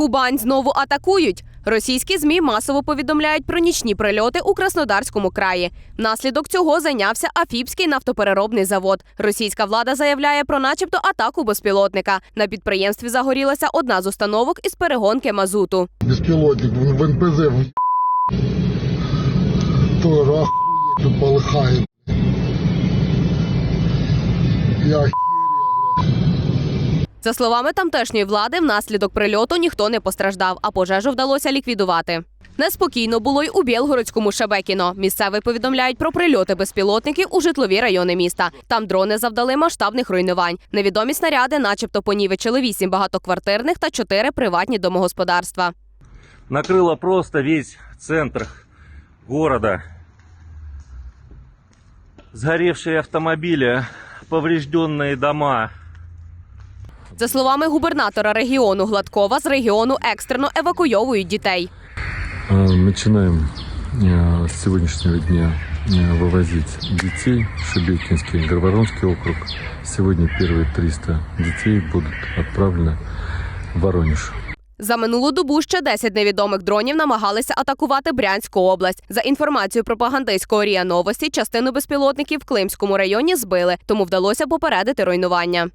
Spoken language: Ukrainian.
Кубань знову атакують. Російські змі масово повідомляють про нічні прильоти у Краснодарському краї. Внаслідок цього зайнявся Афіпський нафтопереробний завод. Російська влада заявляє про, начебто, атаку безпілотника. На підприємстві загорілася одна з установок із перегонки мазуту. Беспилотник в НПЗ в... тоже охуеть тут полыхает. Я За словами тамтешньої влади, внаслідок прильоту ніхто не постраждав, а пожежу вдалося ліквідувати. Неспокійно було й у Білгородському Шебекіно. Місцеві повідомляють про прильоти безпілотників у житлові райони міста. Там дрони завдали масштабних руйнувань. Невідомі снаряди, начебто, понівечили вісім багатоквартирних та чотири приватні домогосподарства. накрыло просто весь центр города. Сгоревшие автомобили, поврежденные дома. За словами губернатора регіону Гладкова, з регіону екстрено евакуйовують дітей. А, Начинаем э, с сегодняшнего дня э, вывозить детей в Шебекинский, Горворонский округ. Сегодня первые 300 детей будут отправлены в Воронеж. За минулу добу ще 10 невідомих дронів намагалися атакувати Брянську область. За інформацією пропагандистського ріа новості, частину безпілотників в Климському районі збили, тому вдалося попередити руйнування.